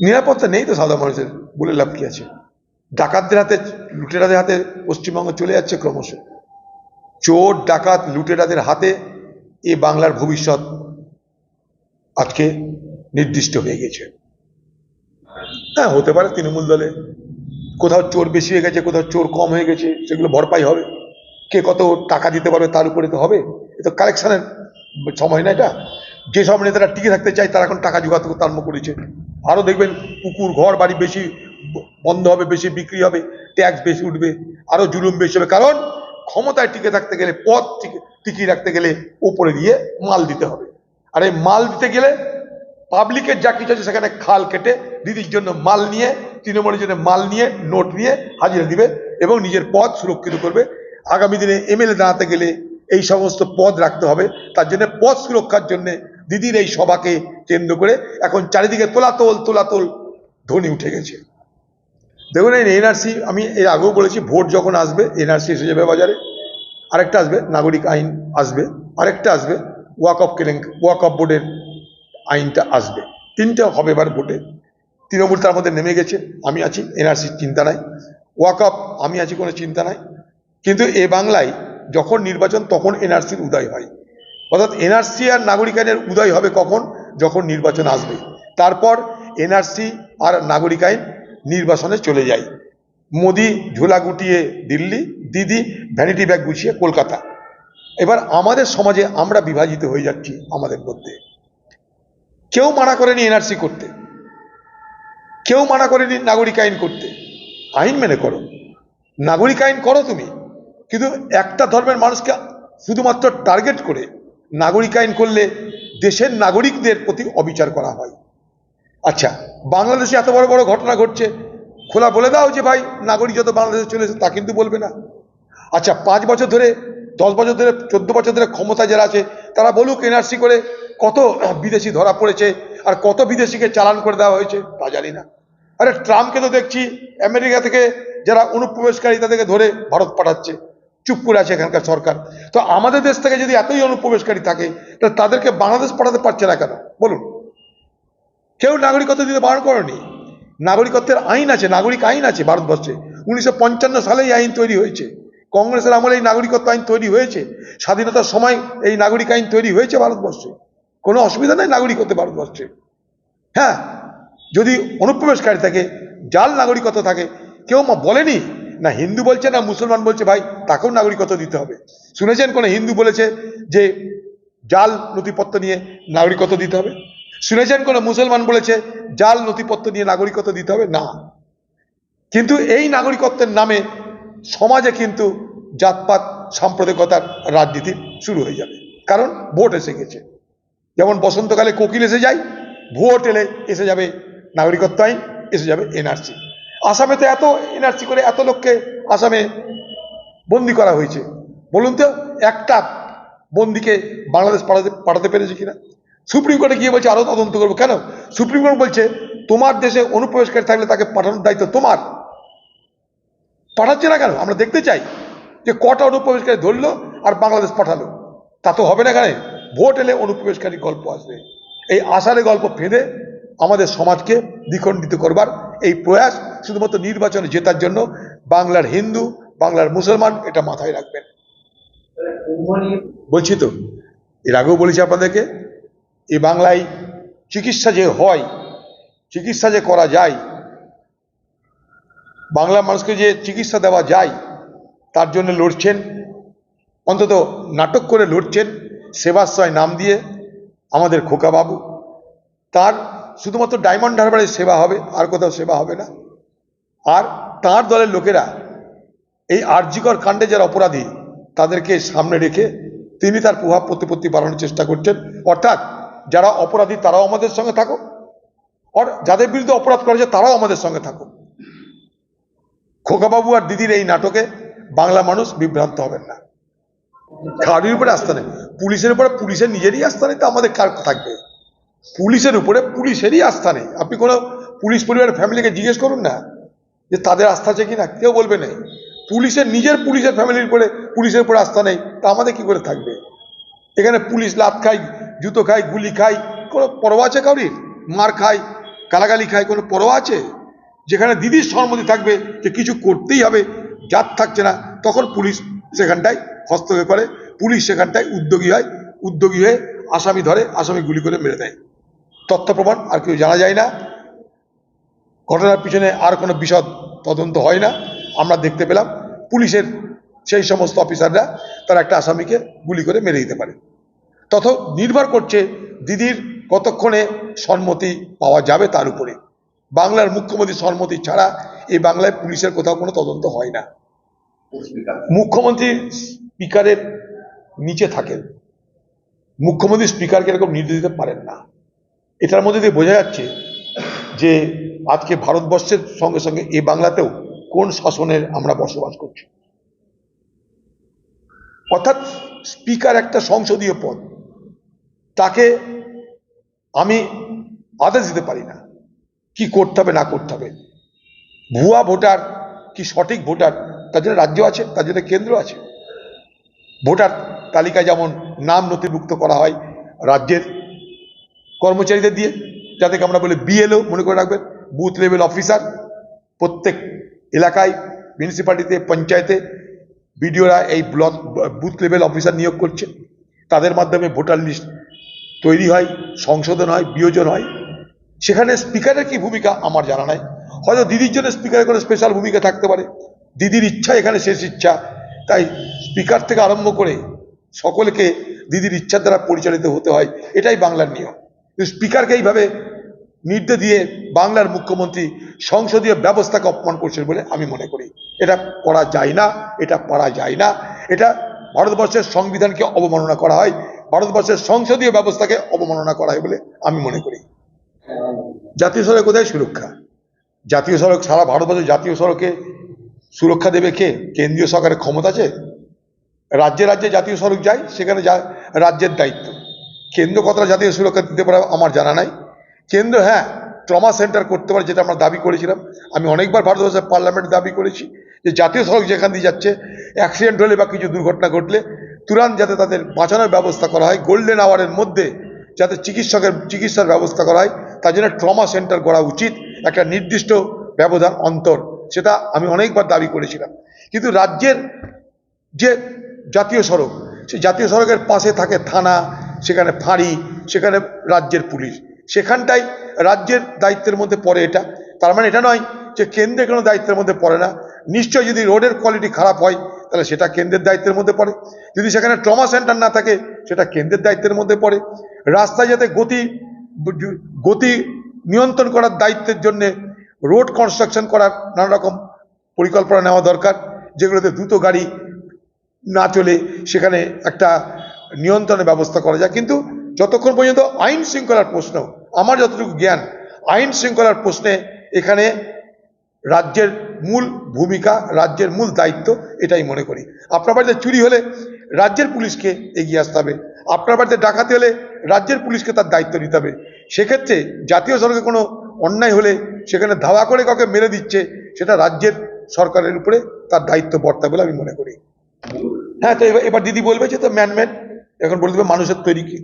নিরাপত্তা নেই তো সাধারণ মানুষের, বলে লাভ কি আছে? ডাকাতদের হাতে, লুটেরাদের হাতে পশ্চিমবঙ্গ চলে যাচ্ছে ক্রমশ। চোর, ডাকাত, লুটেরাদের হাতে এ বাংলার ভবিষ্যৎ আজকে নির্দিষ্ট হয়ে গেছে। হ্যাঁ হতে পারে তৃণমূল দলে। কোথাও চোর বেশি হয়ে গেছে, কোথাও চোর কম হয়ে গেছে, সেগুলো ভরপাই হবে। কে কত টাকা দিতে পারবে তার উপরে তো হবে। এ তো কালেকশনের সময় না এটা। যেসব নেতারা টিকে থাকতে চায়, তারা এখন টাকা জোগাতে করতে আরম্ভ করেছে। আরও দেখবেন পুকুর ঘর বাড়ি বেশি বন্ধ হবে, বেশি বিক্রি হবে ট্যাক্স বেশি উঠবে আরও জুলুম বেশি হবে। কারণ ক্ষমতায় টিকে থাকতে গেলে, পথ টিকে- টিকিয়ে রাখতে গেলে উপরে দিয়ে মাল দিতে হবে। আর এই মাল দিতে গেলে পাবলিকের যা কিছু আছে সেখানে খাল কেটে দিদির জন্য মাল নিয়ে, তৃণমূলের জন্য মাল নিয়ে, নোট নিয়ে হাজিরা দিবে এবং নিজের পদ সুরক্ষিত করবে। আগামী দিনে এমএলএ দাঁড়াতে গেলে এই সমস্ত পদ রাখতে হবে। তার জন্য পদ সুরক্ষার জন্য দিদির এই সভাকে কেন্দ্র করে এখন চারিদিকে তোলাতোল তোলাতোল ধ্বনি উঠে গেছে। দেখুন, এই এনআরসি, আমি এর আগেও বলেছি, ভোট যখন আসবে, এনআরসি এসে যাবে বাজারে। আরেকটা আসবে, নাগরিক আইন আসবে, আরেকটা আসবে, ওয়াক অফ কেলেঙ্ক ওয়াক অফ বোর্ডের আইনটা আসবে। তিনটা হবে এবার ভোটে। তৃণমূল তার মধ্যে নেমে গেছে, আমি আছি, এনআরসির চিন্তা নাই। ওয়াক অফ, আমি আছি, কোনো চিন্তা নাই। কিন্তু এ বাংলায় যখন নির্বাচন, তখন এনআরসির উদয় হয়। অর্থাৎ এনআরসি আর নাগরিক আইনের উদয় হবে কখন? যখন নির্বাচন আসবে। তারপর এনআরসি আর নাগরিক আইন নির্বাচনে চলে যায়। মোদি ঝোলা গুটিয়ে দিল্লি, দিদি ভ্যানিটি ব্যাগ গুছিয়ে কলকাতা। এবার আমাদের সমাজে আমরা বিভাজিত হয়ে যাচ্ছি আমাদের মধ্যে। কেউ মানা করেনি এনআরসি করতে। কেউ মানা করেনি নাগরিক আইন করতে। আইন মেনে করো। নাগরিক আইন করো তুমি। কিন্তু একটা ধর্মের মানুষকে শুধুমাত্র টার্গেট করে নাগরিক আইন করলে দেশের নাগরিকদের প্রতি অবিচার করা হয়। আচ্ছা বাংলাদেশে এত বড় বড় ঘটনা ঘটছে, খোলা বলে দাও যে ভাই, নাগরিক যত বাংলাদেশে চলে এসেছে তা কিন্তু বলবে না। আচ্ছা পাঁচ বছর ধরে, দশ বছর ধরে, চোদ্দ বছর ধরে ক্ষমতায় যারা আছে, তারা বলুক এনআরসি করে কত বিদেশি ধরা পড়েছে আর কত বিদেশিকে চালান করে দেওয়া হয়েছে, তা জানি না। আরে, ট্রাম্পকে তো দেখছি, আমেরিকা থেকে যারা অনুপ্রবেশকারী তাদেরকে ধরে ভারত পাঠাচ্ছে। চুপ করে আছে এখানকার সরকার। তো আমাদের দেশ থেকে যদি এতই অনুপ্রবেশকারী থাকে তাহলে তাদেরকে বাংলাদেশ পাঠাতে পারছে না কেন? বলুন। কেউ নাগরিকত্ব দিতে বারণ করেনি। নাগরিকত্বের আইন আছে, নাগরিক আইন আছে ভারতবর্ষে। উনিশশো পঞ্চান্ন সালে এই আইন তৈরি হয়েছে। কংগ্রেসের আমলে এই নাগরিকত্ব আইন তৈরি হয়েছে। স্বাধীনতার সময় এই নাগরিক আইন তৈরি হয়েছে ভারতবর্ষে। কোনো অসুবিধা নেই নাগরিকত্বে ভারতবর্ষে। হ্যাঁ যদি অনুপ্রবেশকারী থাকে জাল নাগরিকত্ব থাকে, কেউ বলেনি না হিন্দু বলছে না মুসলমান বলছে, ভাই, তাকেও নাগরিকত্ব দিতে হবে। শুনেছেন কোনো হিন্দু বলেছে যে জাল নথিপত্র নিয়ে নাগরিকত্ব দিতে হবে? শুনেছেন কোনো মুসলমান বলেছে জাল নথিপত্র নিয়ে নাগরিকত্ব দিতে হবে? না। কিন্তু এই নাগরিকত্বের নামে সমাজে কিন্তু জাতপাত, সাম্প্রদায়িকতার রাজনীতি শুরু হয়ে যাবে। কারণ ভোট এসে গেছে। যেমন বসন্তকালে কোকিল এসে যায়, ভোট এলে এসে যাবে নাগরিকত্ব আইন, এসে যাবে এনআরসি। আসামে তো এত এনআরসি করে এত লোককে আসামে বন্দি করা হয়েছে। বলুন তো, একটা বন্দিকে বাংলাদেশ পাঠাতে পাঠাতে পেরেছে কিনা? সুপ্রিম কোর্টে গিয়ে বলছে, আরও তদন্ত করব। কেন? সুপ্রিম কোর্ট বলছে, তোমার দেশে অনুপ্রবেশকারী থাকলে তাকে পাঠানোর দায়িত্ব তোমার। পাঠাচ্ছে না কেন? আমরা দেখতে চাই যে কটা অনুপ্রবেশকারী ধরলো আর বাংলাদেশ পাঠালো। তা তো হবে না কেন? ভোট এলে অনুপ্রবেশকারী গল্প আসবে। এই আষাঢ়ে গল্প ফেঁদে আমাদের সমাজকে দ্বিখণ্ডিত করবার এই প্রয়াস শুধুমাত্র নির্বাচনে জেতার জন্য বাংলার হিন্দু, বাংলার মুসলমান এটা মাথায় রাখবেন। বলছি তো, এর আগেও বলেছি আপনাদেরকে, এ বাংলায় চিকিৎসা যে হয়, চিকিৎসা যে করা যায়, বাংলা মানুষকে যে চিকিৎসা দেওয়া যায়, তার জন্য লড়ছেন, অন্তত নাটক করে লড়ছেন, সেবাশ্রয় নাম দিয়ে আমাদের খোকাবাবু। তার শুধুমাত্র ডায়মন্ড হারবারে সেবা হবে, আর কোথাও সেবা হবে না। আর তার দলের লোকেরা এই আর্যিকর কাণ্ডে যারা অপরাধী, তাদেরকে সামনে রেখে তিনি তার প্রভাব প্রতিপত্তি বাড়ানোর চেষ্টা করছেন। অর্থাৎ যারা অপরাধী, তারাও আমাদের সঙ্গে থাকো। আর যাদের বিরুদ্ধে অপরাধ করেছে তারাও আমাদের সঙ্গে থাকো। খোকাবাবু আর দিদির এই নাটকে বাংলা মানুষ বিভ্রান্ত হবেন না। কারোর উপরে আস্থা নেই। পুলিশের উপরে, পুলিশের নিজেরই আস্থা নেই, তো আমাদের কার থাকবে? পুলিশের উপরে পুলিশেরই আস্থা নেই। আপনি কোনো পুলিশ পরিবারের ফ্যামিলিকে জিজ্ঞেস করুন না যে তাদের আস্থা আছে কি না কেউ বলবে নেই পুলিশের নিজের পুলিশের ফ্যামিলির উপরে পুলিশের উপরে আস্থা নেই, তা আমাদের কি করে থাকবে? এখানে পুলিশ লাত খায়, জুতো খায়, গুলি খায়, কোনো পরোয়া আছে কাউরির মার খায়, গালাগালি খায়, কোনো পরোয়া আছে? যেখানে দিদির সম্মতি থাকবে যে কিছু করতেই হবে যার থাকছে না, তখন পুলিশ সেখানটায় হস্তক্ষেপ করে, পুলিশ সেখানটায় উদ্যোগী হয়, উদ্যোগী হয়ে আসামি ধরে, আসামি গুলি করে মেরে দেয়। তথ্য প্রমাণ আর কেউ জানা যায় না। ঘটনার পিছনে আর কোনো বিশদ তদন্ত হয় না। আমরা দেখতে পেলাম, পুলিশের সেই সমস্ত অফিসাররা তারা একটা আসামিকে গুলি করে মেরে দিতে পারে। তত নির্ভর করছে দিদির কতক্ষণে সম্মতি পাওয়া যাবে তার উপরে। বাংলার মুখ্যমন্ত্রীর সম্মতি ছাড়া এই বাংলায় পুলিশের কোথাও কোনো তদন্ত হয় না। মুখ্যমন্ত্রী স্পিকারের নিচে থাকেন। মুখ্যমন্ত্রী স্পিকারকে এরকম নির্দেশ দিতে পারেন না। এটার মধ্যে দিয়ে বোঝা যাচ্ছে যে আজকে ভারতবর্ষের সঙ্গে সঙ্গে এই বাংলাতেও কোন শাসনের আমরা বসবাস করছি। অর্থাৎ স্পিকার একটা সংসদীয় পদ, তাকে আমি আদেশ দিতে পারি না কি করতে হবে, না করতে হবে। ভুয়া ভোটার কি সঠিক ভোটার? তার জন্য রাজ্য আছে, তার জন্য কেন্দ্র আছে। ভোটার তালিকায় যেমন নাম নথিভুক্ত করা হয়, রাজ্যের কর্মচারীদের দিয়ে, যাদেরকে আমরা বলি বিএলও মনে করে রাখবেন বুথ লেভেল অফিসার প্রত্যেক এলাকায় মিউনিসিপ্যালিটিতে পঞ্চায়েতে বিডিওরা এই ব্লক বুথ লেভেল অফিসার নিয়োগ করছে। তাদের মাধ্যমে ভোটার লিস্ট তৈরি হয়, সংশোধন হয়, বিয়োজন হয়। সেখানে স্পিকারের কি ভূমিকা আমার জানা নাই। হয়তো দিদির জন্য স্পিকারের কোনো স্পেশাল ভূমিকা থাকতে পারে। দিদির ইচ্ছা এখানে শেষ ইচ্ছা। তাই স্পিকার থেকে আরম্ভ করে সকলকে দিদির ইচ্ছার দ্বারা পরিচালিত হতে হয়। এটাই বাংলার নিয়ম। স্পিকারকে এইভাবে নির্দেশ দিয়ে বাংলার মুখ্যমন্ত্রী সংসদীয় ব্যবস্থাকে অপমান করছেন বলে আমি মনে করি। এটা করা যায় না, এটা পারা যায় না। এটা ভারতবর্ষের সংবিধানকে অবমাননা করা হয়, ভারতবর্ষের সংসদীয় ব্যবস্থাকে অবমাননা করা হয় বলে আমি মনে করি। জাতীয় সড়ক কোথায়? সুরক্ষা। জাতীয় সড়ক, সারা ভারতবর্ষের জাতীয় সড়কে সুরক্ষা দেবে কে? কেন্দ্রীয় সরকারের ক্ষমতা আছে? রাজ্যে রাজ্যে জাতীয় সড়ক যায়, সেখানে রাজ্যের দায়িত্ব। কেন্দ্র কতটা জাতীয় সুরক্ষা দিতে পারে আমার জানা নাই। কেন্দ্র হ্যাঁ ট্রমা সেন্টার করতে পারে যেটা আমরা দাবি করেছিলাম। আমি অনেকবার ভারতবর্ষের পার্লামেন্টে দাবি করেছি যে জাতীয় সড়ক যেখান দিয়ে যাচ্ছে অ্যাক্সিডেন্ট হলে বা কিছু দুর্ঘটনা ঘটলে তুরান্ত যাতে তাদের বাঁচানোর ব্যবস্থা করা হয় গোল্ডেন আওয়ারের মধ্যে যাতে চিকিৎসকের, চিকিৎসার ব্যবস্থা করা হয়, তার জন্য ট্রমা সেন্টার করা উচিত, একটা নির্দিষ্ট ব্যবধান, অন্তর, সেটা আমি অনেকবার দাবি করেছিলাম। কিন্তু রাজ্যের যে জাতীয় সড়ক সেই জাতীয় সড়কের পাশে থাকে থানা সেখানে ফাঁড়ি, সেখানে রাজ্যের পুলিশ। সেখানটাই রাজ্যের দায়িত্বের মধ্যে পড়ে এটা। তার মানে এটা নয় যে কেন্দ্রে কোনো দায়িত্বের মধ্যে পড়ে না। নিশ্চয় যদি রোডের কোয়ালিটি খারাপ হয়, তাহলে সেটা কেন্দ্রের দায়িত্বের মধ্যে পড়ে। যদি সেখানে ট্রমা সেন্টার না থাকে, সেটা কেন্দ্রের দায়িত্বের মধ্যে পড়ে। রাস্তায় যাতে গতি গতি নিয়ন্ত্রণ করার দায়িত্বের জন্যে রোড কনস্ট্রাকশন করার নানা রকম পরিকল্পনা নেওয়া দরকার, যেগুলোতে দ্রুত গাড়ি না চলে সেখানে একটা নিয়ন্ত্রণের ব্যবস্থা করা যায়। কিন্তু যতক্ষণ পর্যন্ত আইন শৃঙ্খলার প্রশ্ন, আমার যতটুকু জ্ঞান, আইন শৃঙ্খলার প্রশ্নে এখানে রাজ্যের মূল ভূমিকা, রাজ্যের মূল দায়িত্ব, এটাই মনে করি। আপনার বাড়িতে চুরি হলে রাজ্যের পুলিশকে এগিয়ে আসতে হবে। আপনার বাড়িতে ডাকাতি হলে রাজ্যের পুলিশকে তার দায়িত্ব নিতে হবে। সেক্ষেত্রে জাতীয় সড়কে কোনো অন্যায় হলে সেখানে ধাওয়া করে কাউকে মেরে দিচ্ছে, সেটা রাজ্যের সরকারের উপরে তার দায়িত্ব বর্তা বলে আমি মনে করি। হ্যাঁ তো এবার দিদি বলবে যে তো ম্যানমেড এখন বলে দেবে মানুষের তৈরি কি?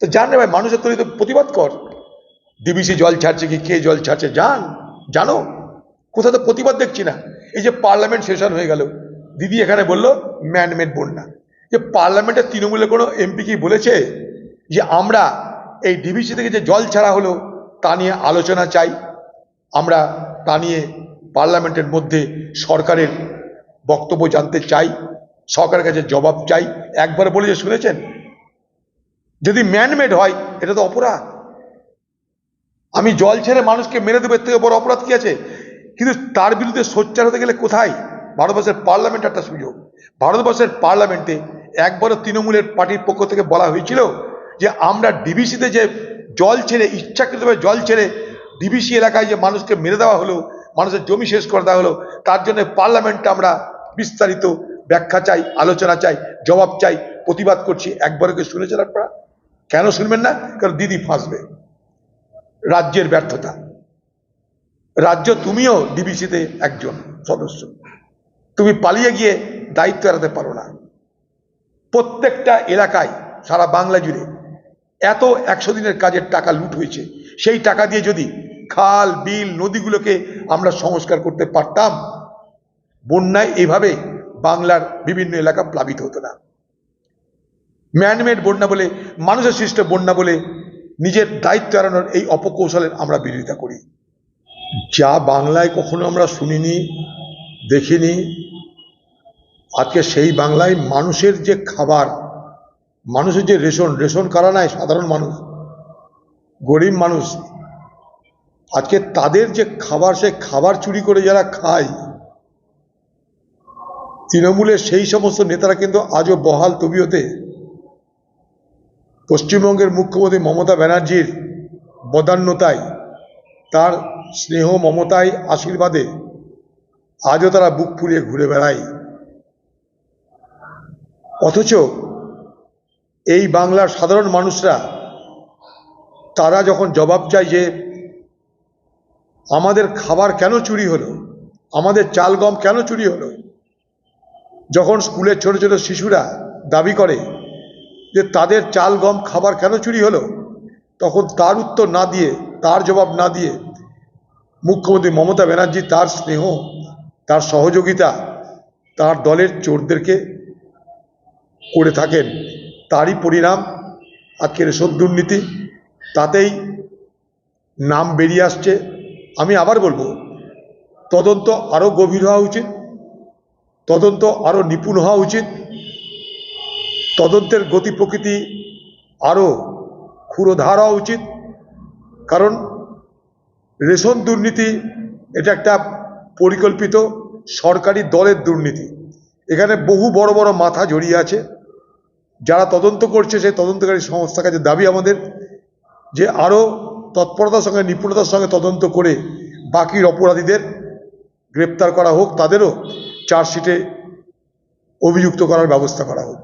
তো জান রে ভাই, মানুষের তৈরি তো প্রতিবাদ কর। ডিবিসি জল ছাড়ছে কি? কে জল ছাড়ছে? জান, জানো? কোথাও তো প্রতিবাদ দেখছি না। এই যে পার্লামেন্ট সেশন হয়ে গেল, দিদি এখানে বলল, ম্যানমেড বন্যা। যে পার্লামেন্টের তৃণমূলের কোনো এমপি কি বলেছে? যে আমরা এই ডিবিসি থেকে যে জল ছাড়া হলো, তা নিয়ে আলোচনা চাই। আমরা তা নিয়ে পার্লামেন্টের মধ্যে সরকারের বক্তব্য জানতে চাই। সরকারের কাছে জবাব চাই। একবার বলে যে শুনেছেন? যদি ম্যানমেড হয়, এটা তো অপরাধ। আমি জল ছেড়ে মানুষকে মেরে দেবো থেকে বড় অপরাধ কি আছে? কিন্তু তার বিরুদ্ধে সোচ্চার হতে গেলে কোথায়? ভারতবর্ষের পার্লামেন্ট একটা সুযোগ। ভারতবর্ষের পার্লামেন্টে একবারও তৃণমূলের পার্টির পক্ষ থেকে বলা হয়েছিল যে আমরা ডিবিসিতে যে জল ছেড়ে, ইচ্ছাকৃতভাবে জল ছেড়ে ডিবিসি এলাকায় যে মানুষকে মেরে দেওয়া হলো, মানুষের জমি শেষ করে দেওয়া হলো, তার জন্য পার্লামেন্টটা আমরা বিস্তারিত ব্যাখ্যা চাই, আলোচনা চাই, জবাব চাই, প্রতিবাদ করছি। একবারও কি শুনেছেন আপনারা? কেন শুনবেন না? কারণ দিদি ফাঁসবে। রাজ্যের ব্যর্থতা। রাজ্য তুমিও ডিবিসিতে একজন সদস্য। তুমি পালিয়ে গিয়ে দায়িত্ব এড়াতে পারো না। প্রত্যেকটা এলাকায়, সারা বাংলা জুড়ে এত একশো দিনের কাজের টাকা লুট হয়েছে। সেই টাকা দিয়ে যদি খাল, বিল, নদীগুলোকে আমরা সংস্কার করতে পারতাম, বন্যায় এভাবে বাংলার বিভিন্ন এলাকা প্লাবিত হতো না। ম্যানমেড বন্যা বলে, মানুষের সৃষ্ট বন্যা বলে নিজের দায়িত্ব এড়ানোর এই অপকৌশলের আমরা বিরোধিতা করি। যা বাংলায় কখনো আমরা শুনিনি, দেখিনি। আজকে সেই বাংলায় মানুষের যে খাবার, মানুষের যে রেশন রেশন কারা নাই সাধারণ মানুষ, গরিব মানুষ। আজকে তাদের যে খাবার, সে খাবার চুরি করে যারা খায় তৃণমূলের সেই সমস্ত নেতারা কিন্তু আজও বহাল তবিয়তে। পশ্চিমবঙ্গের মুখ্যমন্ত্রী মমতা ব্যানার্জির বদান্যতায়, তার স্নেহ মমতায় আশীর্বাদে আজও তারা বুক ফুলিয়ে ঘুরে বেড়ায়। অথচ এই বাংলার সাধারণ মানুষরা, তারা যখন জবাব চায় যে আমাদের খাবার কেন চুরি হলো, আমাদের চাল গম কেন চুরি হলো যখন স্কুলের ছোট ছোট শিশুরা দাবি করে যে তাদের চাল, গম খাবার কেন চুরি হলো, তখন তার উত্তর না দিয়ে, তার জবাব না দিয়ে মুখ্যমন্ত্রী মমতা ব্যানার্জি তার স্নেহ, তার সহযোগিতা, তার দলের চোরদেরকে করে থাকেন। তারই পরিণাম আজকে রেশন দুর্নীতি তাতেই নাম বেরিয়ে আসছে। আমি আবার বলব, তদন্ত আরও গভীর হওয়া উচিত। তদন্ত আরও নিপুণ হওয়া উচিত। তদন্তের গতি প্রকৃতি আরও ক্ষুরোধার হওয়া উচিত। কারণ রেশন দুর্নীতি এটা একটা পরিকল্পিত সরকারি দলের দুর্নীতি। এখানে বহু বড় বড় মাথা জড়িয়ে আছে। যারা তদন্ত করছে সেই তদন্তকারী সংস্থার কাছে দাবি আমাদের যে আরও তৎপরতার সঙ্গে, নিপুণতার সঙ্গে তদন্ত করে বাকির অপরাধীদের গ্রেপ্তার করা হোক, তাদেরও চার্জশিটে অভিযুক্ত করার ব্যবস্থা করা হোক।